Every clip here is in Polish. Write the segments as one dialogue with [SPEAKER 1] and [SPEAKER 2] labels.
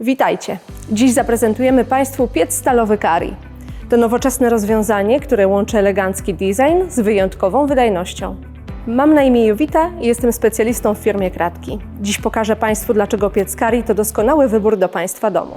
[SPEAKER 1] Witajcie! Dziś zaprezentujemy Państwu piec stalowy Kari. To nowoczesne rozwiązanie, które łączy elegancki design z wyjątkową wydajnością. Mam na imię Jowita i jestem specjalistą w firmie Kratki. Dziś pokażę Państwu, dlaczego piec Kari to doskonały wybór do Państwa domu.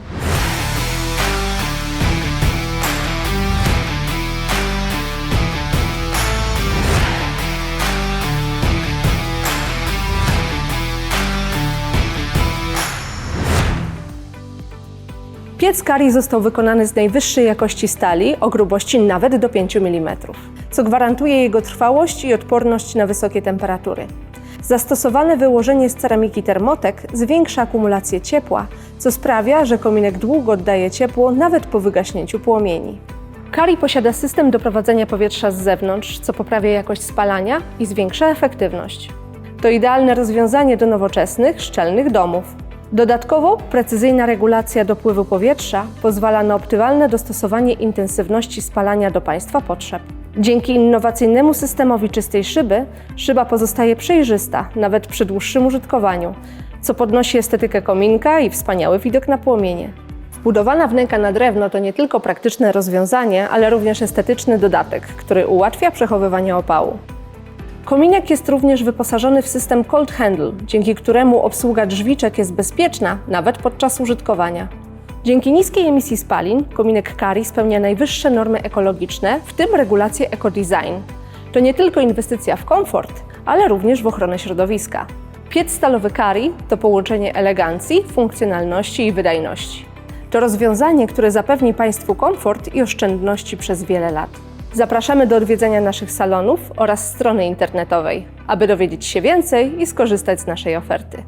[SPEAKER 1] Piec Kari został wykonany z najwyższej jakości stali o grubości nawet do 5 mm, co gwarantuje jego trwałość i odporność na wysokie temperatury. Zastosowane wyłożenie z ceramiki Thermotek zwiększa akumulację ciepła, co sprawia, że kominek długo oddaje ciepło nawet po wygaśnięciu płomieni. Kari posiada system doprowadzenia powietrza z zewnątrz, co poprawia jakość spalania i zwiększa efektywność. To idealne rozwiązanie do nowoczesnych, szczelnych domów. Dodatkowo precyzyjna regulacja dopływu powietrza pozwala na optymalne dostosowanie intensywności spalania do Państwa potrzeb. Dzięki innowacyjnemu systemowi czystej szyby, szyba pozostaje przejrzysta nawet przy dłuższym użytkowaniu, co podnosi estetykę kominka i wspaniały widok na płomienie. Wbudowana wnęka na drewno to nie tylko praktyczne rozwiązanie, ale również estetyczny dodatek, który ułatwia przechowywanie opału. Kominek jest również wyposażony w system Cold Handle, dzięki któremu obsługa drzwiczek jest bezpieczna nawet podczas użytkowania. Dzięki niskiej emisji spalin, kominek Kari spełnia najwyższe normy ekologiczne, w tym regulację ekodesign. To nie tylko inwestycja w komfort, ale również w ochronę środowiska. Piec stalowy Kari to połączenie elegancji, funkcjonalności i wydajności. To rozwiązanie, które zapewni Państwu komfort i oszczędności przez wiele lat. Zapraszamy do odwiedzenia naszych salonów oraz strony internetowej, aby dowiedzieć się więcej i skorzystać z naszej oferty.